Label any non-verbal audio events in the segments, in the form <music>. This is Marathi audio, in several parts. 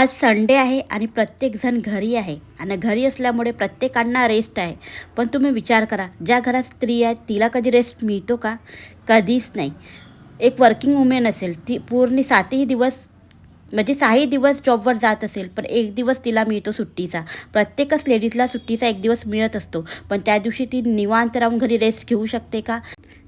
आज संडे आहे आणि प्रत्येकजण घरी आहे. आणि घरी असल्यामुळे प्रत्येकांना रेस्ट आहे. पण तुम्ही विचार करा ज्या घरात स्त्री आहे तिला कधी रेस्ट मिळतो का? कधीच नाही. एक वर्किंग वुमेन असेल ती पूर्ण सातही दिवस म्हणजे सहाही दिवस जॉबवर जात असेल पण एक दिवस तिला मिळतो सुट्टीचा. प्रत्येकच लेडीजला सुट्टीचा एक दिवस मिळत असतो. पण त्या दिवशी ती निवांत राहून घरी रेस्ट घेऊ शकते का?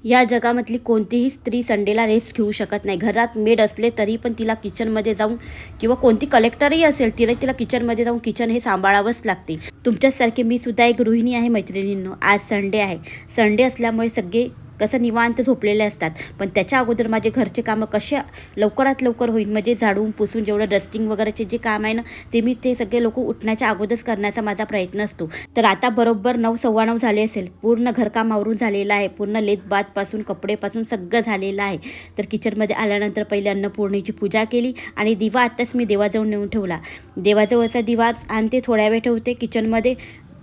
या जगामधली कोणतीही स्त्री संडेला रेस्ट घेऊ शकत नाही. घरात मेड असले तरी पण तिला किचनमध्ये जाऊन किंवा कोणती कलेक्टरही असेल तिला तिला किचनमध्ये जाऊन किचन हे सांभाळावंच लागते. तुमच्याचसारखे मी सुद्धा एक गृहिणी आहे मैत्रिणींनो. आज संडे आहे. संडे असल्यामुळे सगळे कसं निवांत झोपलेले असतात. पण त्याच्या अगोदर माझे घरचे कामं कसे लवकरात लवकर होईल म्हणजे झाडून पुसून जेवढं डस्टिंग वगैरेचे जे काम आहे ना ते मी ते सगळे लोक उठण्याच्या अगोदरच करण्याचा माझा प्रयत्न असतो. तर आता बरोबर नऊ सव्वा नऊ झाले असेल पूर्ण घरकाम आवरून झालेलं आहे पूर्ण लेतबातपासून कपडेपासून सगळं झालेलं आहे. तर किचनमध्ये आल्यानंतर पहिले अन्नपूर्णेची पूजा केली आणि दिवा आत्ताच मी देवाजवळ नेऊन ठेवला. देवाजवळचा दिवा आणते थोड्या वेळ ठेवते किचनमध्ये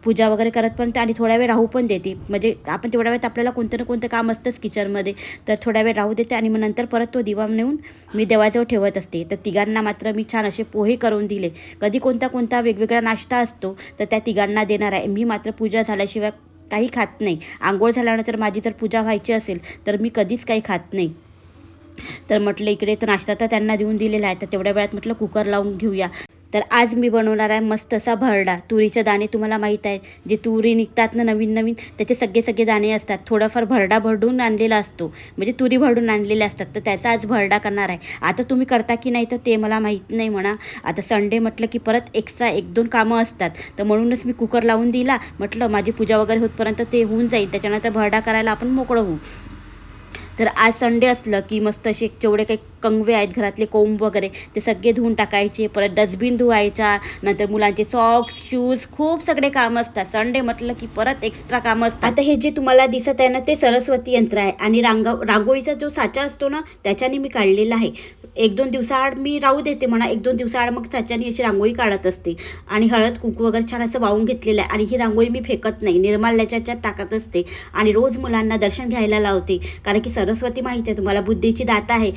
पूजा वगैरे करत पण आणि थोड्या वेळ राहू पण देते. म्हणजे आपण तेवढ्या वेळात आपल्याला कोणतं ना कोणतं काम असतंच किचनमध्ये तर थोड्या वेळ राहू देते आणि मग नंतर परत तो दिवा नेऊन मी देवाजवळ ठेवत असते. तर तिघांना मात्र मी छान असे पोहे करून दिले. कधी कोणता कोणता वेगवेगळा नाश्ता असतो तर त्या तिघांना देणार आहे. मी मात्र पूजा झाल्याशिवाय काही खात नाही. आंघोळ झाल्यानंतर माझी जर पूजा व्हायची असेल तर मी कधीच काही खात नाही. तर म्हटलं इकडे तर नाश्ता तर त्यांना देऊन दिलेला आहे. तर तेवढ्या वेळात म्हटलं कुकर लावून घेऊया. तर आज मी बनवणार आहे मस्त असा भरडा. तुरीचे दाणे तुम्हाला माहीत आहे जे तुरी निघतात ना नवीन नवीन त्याचे सगळे सगळे दाणे असतात. थोडाफार भरडा भरडून आणलेला असतो. म्हणजे तुरी भरडून आणलेले असतात. तर त्याचा आज भरडा करणार आहे. आता तुम्ही करता की नाही तर ते मला माहीत नाही म्हणा. आता संडे म्हटलं की परत एक्स्ट्रा एक दोन कामं असतात. तर म्हणूनच मी कुकर लावून दिला. म्हटलं माझी पूजा वगैरे होतपर्यंत ते होऊन जाईल. त्याच्यानंतर भरडा करायला आपण मोकळं होऊ. तर आज संडे असलं की मस्त असे जेवढे काही कंगवे आहेत घरातले कोंब वगैरे ते सगळे धुवून टाकायचे परत डस्टबिन धुवायच्या नंतर मुलांचे सॉक्स शूज खूप सगळे कामं असतात. संडे म्हटलं की परत एक्स्ट्रा कामं असतात. आता हे जे तुम्हाला दिसत आहे ना ते सरस्वती यंत्र आहे आणि रांगा रांगोळीचा जो साचा असतो ना त्याच्याने मी काढलेला आहे. एक दोन दिवसाआड मी राहू देते म्हणा एक दोन दिवसाआड मग साच्याने अशी रांगोळी काढत असते. आणि हळद कुंकू वगैरे छान असं वाहून घेतलेलं आहे आणि ही रांगोळी मी फेकत नाही निर्माल्याच्या टाकत असते आणि रोज मुलांना दर्शन घ्यायला लावते. कारण की सर सरस्वती माहिती आहे तुम्हाला बुद्धीची दाता आहे.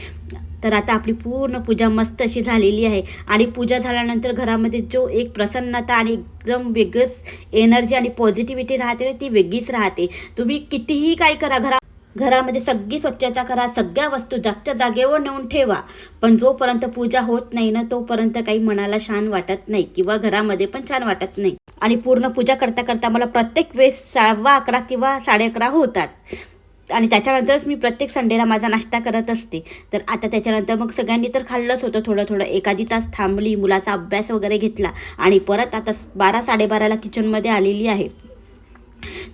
तर आता आपली पूर्ण पूजा मस्त अशी झालेली आहे. आणि पूजा झाल्यानंतर घरामध्ये जो एक प्रसन्नता आणि एकदम वेगळंच एनर्जी आणि पॉझिटिव्हिटी राहते ना ती वेगळीच राहते. तुम्ही कितीही काय करा घरा घरामध्ये सगळी स्वच्छता करा सगळ्या वस्तू जागच्या जागेवर नेऊन ठेवा. पण जोपर्यंत पूजा होत नाही ना तोपर्यंत काही मनाला छान वाटत नाही किंवा घरामध्ये पण छान वाटत नाही. आणि पूर्ण पूजा करता करता मला प्रत्येक वेळेस सहावा अकरा किंवा साडे अकरा होतात. आणि त्याच्यानंतरच मी प्रत्येक संडेला माझा नाश्ता करत असते. तर आता त्याच्यानंतर मग सगळ्यांनी तर खाल्लंच होतं थोडं थोडं. एखादी तास थांबली मुलाचा अभ्यास वगैरे घेतला आणि परत आता बारा साडेबाराला किचनमध्ये आलेली आहे.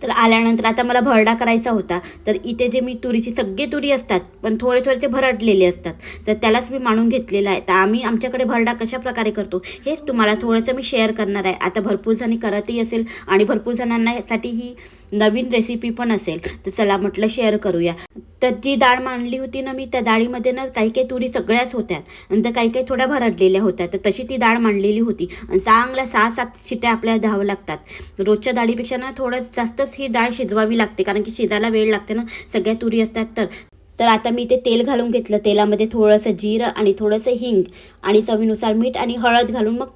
तर आल्यानंतर आता मला भरडा करायचा होता. तर इथे जे मी तुरीची सगळी तुरी असतात पण थोडे थोडे ते भरडलेले असतात. तर त्यालाच मी मांडून घेतलेला आहे. तर आम्ही आमच्याकडे भरडा कशा प्रकारे करतो हेच तुम्हाला थोडंसं मी शेअर करणार आहे. आता भरपूर जणी करतही असेल आणि भरपूर जणांना साठी ही नवीन रेसिपी पण असेल तर चला म्हटलं शेअर करूया. तर जी डाळ मांडली होती ना मी त्या डाळीमध्ये ना काही काही तुरी सगळ्याच होत्या. नंतर काही काही थोड्या भरडलेल्या होत्या. तर तशी ती डाळ मांडलेली होती. आणि चांगल्या सहा सात शिट्या आपल्याला धावं लागतात. रोजच्या डाळीपेक्षा ना थोडं जास्तच ही डाळ शिजवावी लागते. कारण की शिजायला वेळ लागते ना सगळ्या तुरी असतात तर. तर आता मी ते तेल घालून घेतलं. तेलामध्ये थोडंसं जिरं आणि थोडंसं हिंग आणि चवीनुसार मीठ आणि हळद घालून मग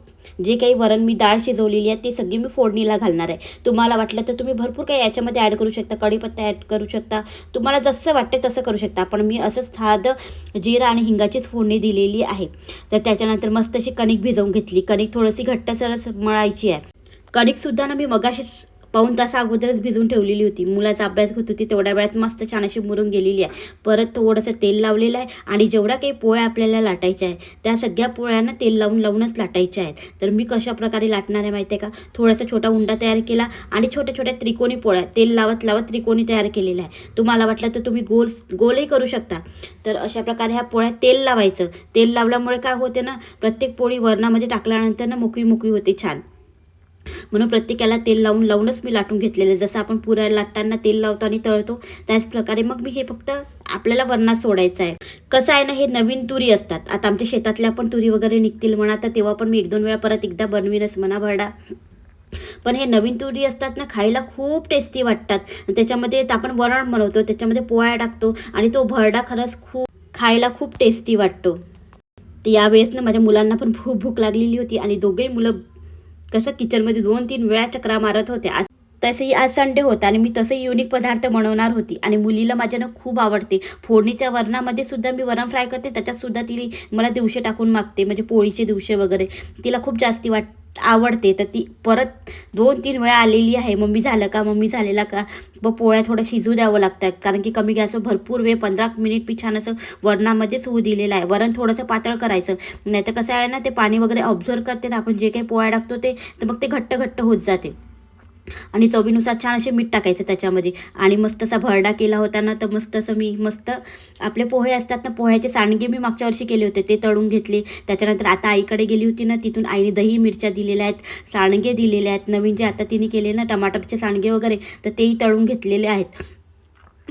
जे काही वरण मी डाळ शिजवलेली आहे ती सगळी मी फोडणीला घालणार आहे. तुम्हाला वाटलं तर तुम्ही भरपूर काही याच्यामध्ये ॲड करू शकता कढीपत्ता ॲड करू शकता. तुम्हाला जसं वाटते तसं करू शकता पण मी असंच साधं जिरा आणि हिंगाचीच फोडणी दिलेली आहे. तर त्याच्यानंतर मस्त अशी कणिक भिजवून घेतली. कणिक थोडीशी घट्टसरच मळायची आहे. कणिकसुद्धा ना मी मगाशीच पाऊन तास अगोदरच भिजून ठेवलेली होती. मुलाचा अभ्यास होत होती तेवढ्या वेळात मस्त छान अशी मुरून गेलेली आहे. परत थोडंसं तेल लावलेलं आहे आणि जेवढ्या काही पोळ्या आपल्याला लाटायच्या आहे त्या सगळ्या पोळ्यांना तेल लावून लावूनच लाटायच्या आहेत. तर मी कशा प्रकारे लाटणार आहे माहिती आहे का? थोडासा छोटा उंडा तयार केला आणि छोट्या छोट्या त्रिकोणी पोळ्या तेल लावत लावत त्रिकोणी तयार केलेला आहे तुम्हाला वाटलं तर तुम्ही गोल गोलही करू शकता. तर अशा प्रकारे ह्या पोळ्या तेल लावायचं. तेल लावल्यामुळे काय होते ना प्रत्येक पोळी वरणामध्ये टाकल्यानंतर ना मोकळी मोकळी होते छान. म्हणून प्रत्येकाला तेल लावून लावूनच मी लाटून घेतलेलं. जसं आपण पुऱ्या लाटताना तेल लावतो आणि तळतो त्याच प्रकारे मग मी हे फक्त आपल्याला वरणात सोडायचं आहे. कसं आहे ना हे नवीन तुरी असतात. आता आमच्या शेतातल्या पण तुरी वगैरे निघतील म्हणा तर तेव्हा पण मी एक दोन वेळा परत एकदा बनवीनच म्हणा भरडा. पण हे नवीन तुरी असतात ना खायला खूप टेस्टी वाटतात. त्याच्यामध्ये आपण वरण बनवतो त्याच्यामध्ये पोळ्या टाकतो आणि तो भरडा खरंच खूप खायला खूप टेस्टी वाटतो. तर यावेळेस ना माझ्या मुलांना पण खूप भूक लागलेली होती आणि दोघेही मुलं कसं किचनमध्ये दोन तीन वेळा चक्रा मारत होते. आज तसंही आज संडे होता आणि मी तसंही युनिक पदार्थ बनवणार होती. आणि मुलीला माझ्यानं खूप आवडते. फोडणीच्या वरणामध्ये सुद्धा मी वरण फ्राय करते. त्याच्यातसुद्धा तिला मला दिवशे टाकून मागते. म्हणजे पोळीचे दिवशे वगैरे. तिला खूप जास्ती वाट आवडते. तर ती परत दोन तीन वेळा आलेली आहे. मम्मी झालं का? मम्मी झालेला का? मग पोळ्या थोडं शिजू द्यावं लागतात कारण की कमी गॅसवर भरपूर वेळ पंधरा मिनिट मी छान असं वरणामध्येच होऊ दिलेलं आहे. वरण थोडंसं पातळ करायचं. नाही तर कसं आहे ना ते पाणी वगैरे ऑब्झर्व करते ना आपण जे काही पोळ्या टाकतो ते तर मग ते घट्ट घट्ट होत जाते. आणि चवीनुसार छान असे मीठ टाकायचं त्याच्यामध्ये. आणि मस्त असा भरडा केला होता ना तर मस्त असं मी मस्त आपले पोहे असतात ना पोह्याचे सांडगे मी मागच्या वर्षी केले होते ते तळून घेतले. त्याच्यानंतर आता आईकडे गेली होती ना तिथून आईने दही मिरच्या दिलेल्या आहेत सांडगे दिलेले आहेत. नवीन जे आता तिने केले ना टमाटरचे सांडगे वगैरे तर तेही तळून घेतलेले आहेत.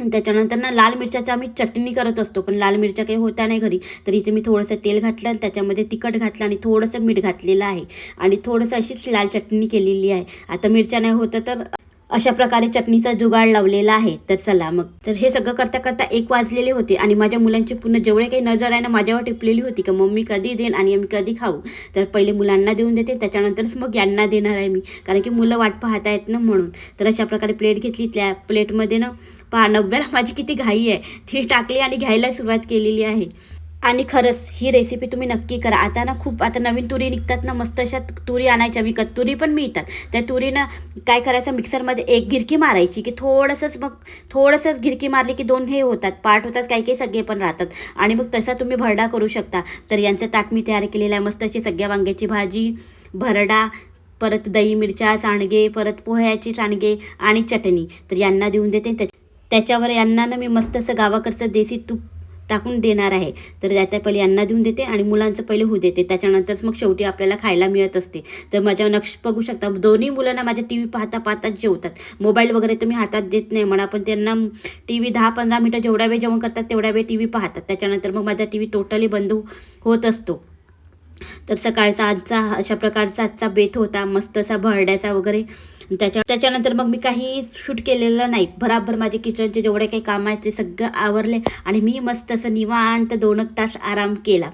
त्याच्यानंतर ना लाल मिरच्याची आम्ही चटणी करत असतो पण लाल मिरच्या काही होत्या नाही घरी. तर इथे मी थोडंसं तेल घातलं आणि त्याच्यामध्ये तिखट घातलं आणि थोडंसं मीठ घातलेलं आहे. आणि थोडंसं अशीच लाल चटणी केलेली आहे. आता मिरच्या नाही होतं तर अशा प्रकारे चटणीचा जुगाड लावलेला आहे. तर चला मग. तर हे सगळं करता करता एक वाजलेले होते आणि माझ्या मुलांची पूर्ण जेवढे काही नजर आहे ना माझ्यावर टिपलेली होती का मम्मी कधी देईन आणि आम्ही कधी खाऊ. तर पहिले मुलांना देऊन देते त्याच्यानंतरच मग यांना देणार आहे मी. कारण की मुलं वाट पाहत आहेत ना म्हणून. तर अशा प्रकारे प्लेट घेतली त्या प्लेटमध्ये ना पहा नव्याला माझी किती घाई आहे. ती टाकली आणि घ्यायला सुरुवात केलेली आहे. आणि खरंच ही रेसिपी तुम्ही नक्की करा. आता ना खूप आता नवीन तुरी निघतात ना मस्त अशा तुरी आणायच्या विकत. तुरी पण मिळतात. त्या तुरीनं काय करायचं मिक्सरमध्ये एक गिरकी मारायची की थोडंसंच मग थोडंसंच गिरकी मारली की दोन हे होतात. पार्ट होतात काही काही सगळे पण राहतात. आणि मग तसा तुम्ही भरडा करू शकता. तर यांचं ताट मी तयार केलेलं आहे. मस्त अशी सगळ्या वांग्याची भाजी भरडा परत दही मिरच्या सांडगे परत पोह्याची सांडगे आणि चटणी. तर यांना देऊन देते. त्या त्याच्यावर यांना ना मी मस्त असं गावाकडचं देसी तूप टाकून देणार आहे. तर त्याच्या पहिले यांना देऊन देते आणि मुलांचं पहिले होऊ देते. त्याच्यानंतरच मग शेवटी आपल्याला खायला मिळत असते. तर माझ्या नक्ष बघू शकता दोन्ही मुलांना माझ्या टी व्ही पाहता पाहताच जेवतात. मोबाईल वगैरे तर मी हातात देत नाही म्हणा पण त्यांना टी व्ही दहा पंधरा मिनटं जेवढा वेळ जेवण करतात तेवढा वेळ टी व्ही पाहतात. त्याच्यानंतर मग माझा टी व्ही टोटली बंद होत असतो. तर सकाळचा आजचा अशा प्रकारचा आजचा बेत होता. मस्त असा भरड्याचा वगैरे त्याच्या त्याच्यानंतर मग मी काही शूट केलेलं नाही. भराभर माझे किचनचे जेवढे काही काम आहेत ते सगळं आवरले आणि मी मस्त असं निवांत दोन एक तास आराम केला.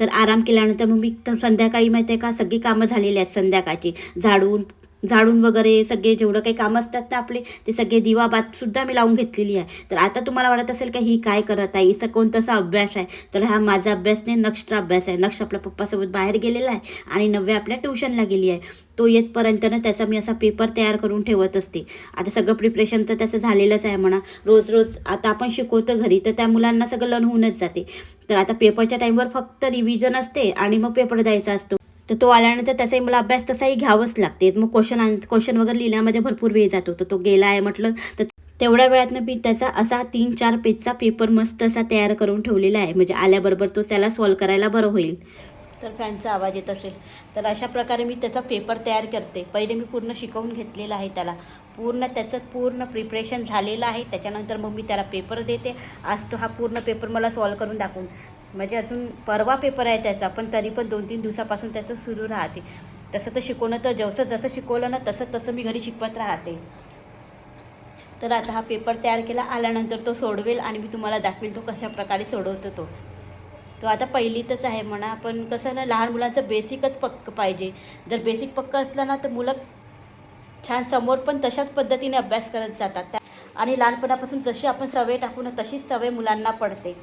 तर आराम केल्यानंतर मग मी तर संध्याकाळी माहिती आहे का सगळी कामं झालेली आहेत संध्याकाळची. झाडून झाडून वगैरे सगळे जेवढं काही कामं असतात ना आपले ते सगळे दिवाबात सुद्धा मी लावून घेतलेली आहे. तर आता तुम्हाला वाटत असेल का ही काय करत आहे हिचा कोणतासा अभ्यास आहे? तर हा माझा अभ्यास नाही नक्षचा अभ्यास आहे. नक्ष आपल्या पप्पासोबत बाहेर गेलेला आहे आणि नव्या आपल्या ट्युशनला गेली आहे. तो येतपर्यंत ना त्याचा मी असा पेपर तयार करून ठेवत असते. आता सगळं प्रिपरेशन तर त्याचं झालेलंच आहे म्हणा. रोज रोज आता आपण शिकवतो घरी तर त्या मुलांना सगळं लन होऊनच जाते. तर आता पेपरच्या टाईमवर फक्त रिव्हिजन असते आणि मग पेपर द्यायचा असतो. तर तो आल्यानंतर त्याचाही मला अभ्यास तसाही घ्यावाच लागते. मग क्वेश्चन क्वेश्चन वगैरे लिहिण्यामध्ये भरपूर वेळ जातो. तर तो गेला आहे म्हटलं तर तेवढ्या वेळातनं मी त्याचा असा तीन चार पेजचा पेपर मस्त असा तयार करून ठेवलेला आहे. म्हणजे आल्याबरोबर तो त्याला सॉल्व करायला बरं होईल. तर फॅनचा आवाज येत असेल. तर अशा प्रकारे मी त्याचा पेपर तयार करते. पहिले मी पूर्ण शिकवून घेतलेला आहे त्याला. पूर्ण त्याचं पूर्ण प्रिपरेशन झालेलं आहे. त्याच्यानंतर मग मी त्याला पेपर देते. आज तो हा पूर्ण पेपर मला सॉल्व करून दाखवून म्हणजे अजून परवा पेपर आहे त्याचा पण तरी पण दोन तीन दिवसापासून त्याचं सुरू राहते. तसं तर शिकवणं तर जसं जसं शिकवलं ना तसं तसं मी घरी शिकवत राहते. तर आता हा पेपर तयार केला आल्यानंतर तो सोडवेल आणि मी तुम्हाला दाखवेल तो कशा प्रकारे सोडवतो तो. तो आता पहिलीतच आहे म्हणा पण कसं ना लहान मुलांचं बेसिकच पक्क पाहिजे. जर बेसिक पक्क असलं ना तर मुलं छान समोर पण तशाच पद्धतीने अभ्यास करत जातात. त्या आणि लहानपणापासून जशी आपण सवय टाकू ना तशीच सवय मुलांना पडते.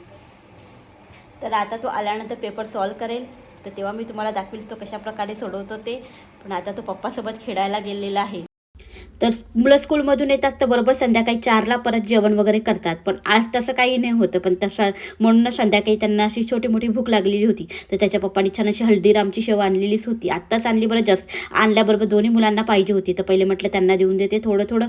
तर आता तो आल्यानंतर पेपर सॉल्व करेल. तर तेव्हा मी तुम्हाला दाखवेल तो कशा प्रकारे सोडवतो ते. पण आता तो पप्पासोबत खेळायला गेलेला आहे. तर मुलं स्कूलमधून येतात तर बरोबर संध्याकाळी चारला परत जेवण वगैरे करतात. पण आज तसं काही नाही होतं. पण तसं म्हणून संध्याकाळी त्यांना अशी छोटी मोठी भूक लागलेली होती. तर त्याच्या पप्पानी छान अशी हल्दीरामची शेव आणलेलीच होती. आत्ताच आणली बरं जस्ट. आणल्याबरोबर दोन्ही मुलांना पाहिजे होती. तर पहिले म्हटलं त्यांना देऊन देते. थोडं थोडं.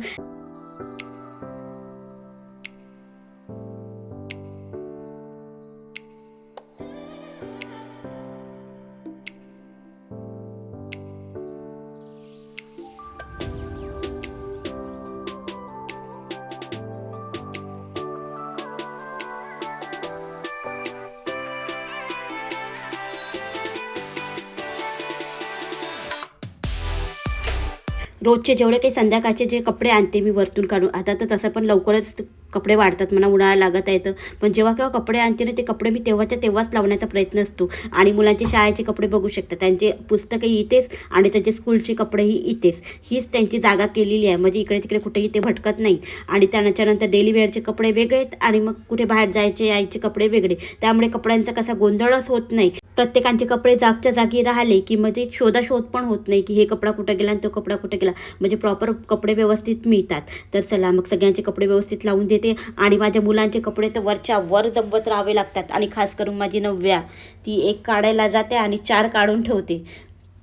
रोजचे जेवढे काही संध्याकाळचे जे कपडे आणते मी वरतून काढून आता तर तसं पण लवकरच कपडे वाढतात मला उन्हाळा लागत आहे तर. पण जेव्हा केव्हा कपडे आणते ना ते कपडे मी तेव्हाच्या तेव्हाच लावण्याचा प्रयत्न असतो. आणि मुलांचे शाळेचे कपडे बघू शकता त्यांचे पुस्तकही इथेच आणि त्यांचे स्कूलचे कपडेही इथेच. हीच त्यांची जागा केलेली आहे. म्हणजे इकडे तिकडे कुठेही ते भटकत नाही. आणि त्याच्यानंतर डेली वेअरचे कपडे वेगळेत आणि मग कुठे बाहेर जायचे यायचे कपडे वेगळे. त्यामुळे कपड्यांचा कसा गोंधळच होत नाही. प्रत्येकांचे कपडे जागच्या जागी राहिले की म्हणजे शोधाशोध पण होत नाही की हे कपडा कुठं गेला आणि तो कपडा कुठं गेला. म्हणजे प्रॉपर कपडे व्यवस्थित मिळतात. तर चला मग सगळ्यांचे कपडे व्यवस्थित लावून देते. आणि माझ्या मुलांचे कपडे तर वरच्या वर जमवत राहावे लागतात. आणि खास करून माझी नवव्या ती एक काढायला जाते आणि चार काढून ठेवते.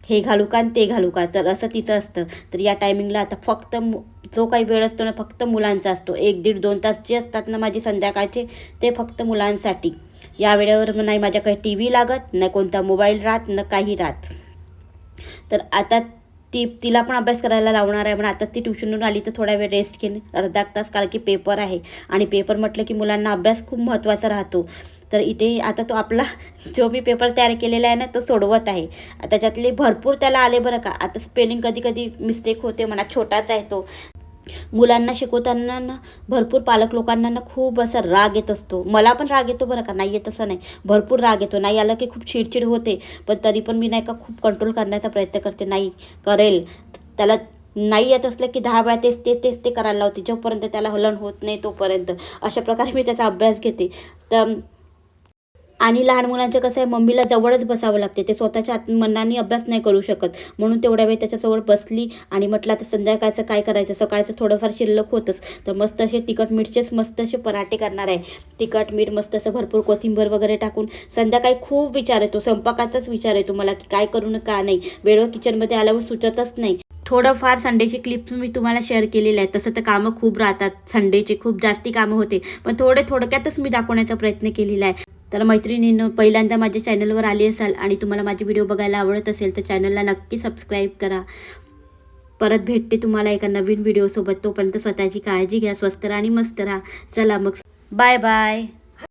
हे घालू का आणि ते घालू का? तर असं तिचं असतं. तर या टायमिंगला आता फक्त मु जो काही वेळ असतो ना फक्त मुलांचा असतो. एक दीड दोन तास जे असतात ना माझे संध्याकाळचे ते फक्त मुलांसाठी. या वेळेवर नाही माझ्याकडे टी व्ही लागत नाही कोणता मोबाईल राहत न काही राहत. तर आता ती तिला पण अभ्यास करायला लावणार आहे पण आता ती ट्युशनवरून आली तर थोडा वेळ रेस्ट घेणे अर्धा तास कारण की पेपर आहे. आणि पेपर म्हटलं की मुलांना अभ्यास खूप महत्त्वाचा राहतो. तर इथे आता तो आपला <laughs> जो मी पेपर तयार केलेला आहे ना तो सोडवत आहे. त्याच्यातले भरपूर त्याला आले बरं का. आता स्पेलिंग कधी कधी मिस्टेक होते म्हणा छोटाच आहे तो. मुलांना शिकवताना ना भरपूर पालक लोकांना ना खूप असा राग येत असतो. मला पण राग येतो बरं का. नाही येत असं नाही. भरपूर राग येतो. नाही आलं की खूप चिडचिड होते. पण तरी पण मी नाही का खूप कंट्रोल करण्याचा प्रयत्न करते. नाही करेल. त्याला नाही येत असलं की दहा वेळा तेच तेच तेच ते करायला लावते. जोपर्यंत त्याला हलन होत नाही तोपर्यंत. अशा प्रकारे मी त्याचा अभ्यास घेते. तर आणि लहान मुलांचं कसं आहे मम्मीला जवळच बसावं लागते. ते स्वतःच्या आत मनाने अभ्यास नाही करू शकत. म्हणून तेवढ्या वेळ त्याच्यासोबत बसली आणि म्हटलं आता संध्याकाळचं काय करायचं? सकाळचं थोडंफार शिल्लक होतंच. तर मस्त असे तिखट मीठचेच मस्त असे पराठे करणार आहे. तिखट मीठ मस्त असं भरपूर कोथिंबीर वगैरे टाकून संध्याकाळी खूप विचार येतो. स्वयंपाकाचाच विचार येतो मला की काय करू न का नाही. वेळेवर किचनमध्ये आल्यावर सुचतच नाही. थोडंफार संडेची क्लिप्स मी तुम्हाला शेअर केलेले आहेत. तसं तर कामं खूप राहतात. संडेचे खूप जास्ती कामं होते. पण थोडे थोडक्यातच मी दाखवण्याचा प्रयत्न केलेला आहे. तर मैत्रिणीनं पहिल्यांदा माझ्या चॅनलवर आली असाल आणि तुम्हाला माझे व्हिडिओ बघायला आवडत असेल तर चॅनलला नक्की सबस्क्राईब करा. परत भेटते तुम्हाला एका नवीन व्हिडिओसोबत तोपर्यंत स्वतःची काळजी घ्या स्वस्त राहा आणि मस्त राहा. चला मग. Bye bye